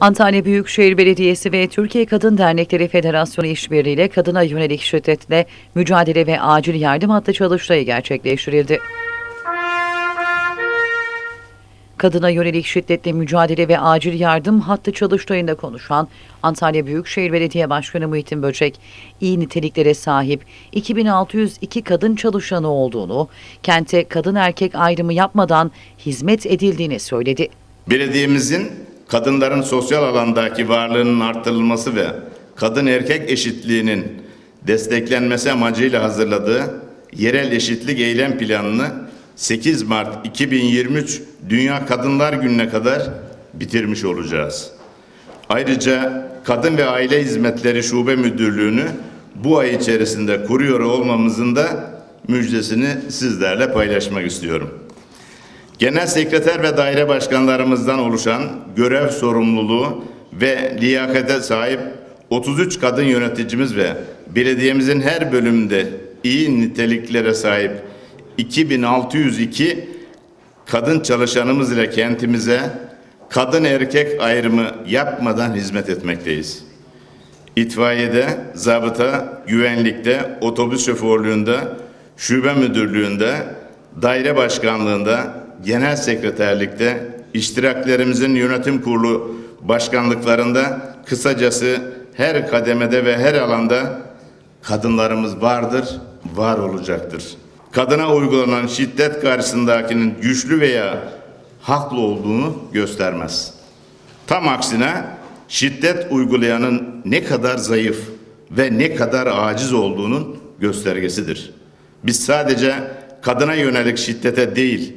Antalya Büyükşehir Belediyesi ve Türkiye Kadın Dernekleri Federasyonu işbirliğiyle kadına yönelik şiddetle mücadele ve acil yardım hattı çalıştayı gerçekleştirildi. Kadına yönelik şiddetle mücadele ve acil yardım hattı çalıştayında konuşan Antalya Büyükşehir Belediye Başkanı Muhittin Böcek, iyi niteliklere sahip 2602 kadın çalışanı olduğunu, kente kadın erkek ayrımı yapmadan hizmet edildiğini söyledi. Belediyemizin kadınların sosyal alandaki varlığının artırılması ve kadın erkek eşitliğinin desteklenmesi amacıyla hazırladığı yerel eşitlik eylem planını 8 Mart 2023 Dünya Kadınlar Günü'ne kadar bitirmiş olacağız. Ayrıca Kadın ve Aile Hizmetleri Şube Müdürlüğü'nü bu ay içerisinde kuruyor olmamızın da müjdesini sizlerle paylaşmak istiyorum. Genel sekreter ve daire başkanlarımızdan oluşan görev sorumluluğu ve liyakate sahip 33 kadın yöneticimiz ve belediyemizin her bölümünde iyi niteliklere sahip 2602 kadın çalışanımız ile kentimize kadın erkek ayrımı yapmadan hizmet etmekteyiz. İtfaiyede, zabıta, güvenlikte, otobüs şoförlüğünde, şube müdürlüğünde, daire başkanlığında, genel sekreterlikte, iştiraklerimizin yönetim kurulu başkanlıklarında, kısacası her kademede ve her alanda kadınlarımız vardır, var olacaktır. Kadına uygulanan şiddet karşısındakinin güçlü veya haklı olduğunu göstermez. Tam aksine şiddet uygulayanın ne kadar zayıf ve ne kadar aciz olduğunun göstergesidir. Biz sadece kadına yönelik şiddete değil,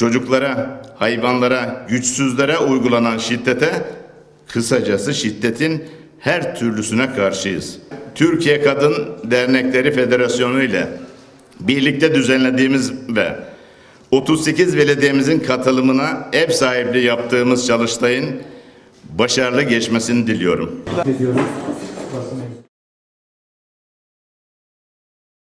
çocuklara, hayvanlara, güçsüzlere uygulanan şiddete, kısacası şiddetin her türlüsüne karşıyız. Türkiye Kadın Dernekleri Federasyonu ile birlikte düzenlediğimiz ve 38 belediyemizin katılımına ev sahipliği yaptığımız çalıştayın başarılı geçmesini diliyorum.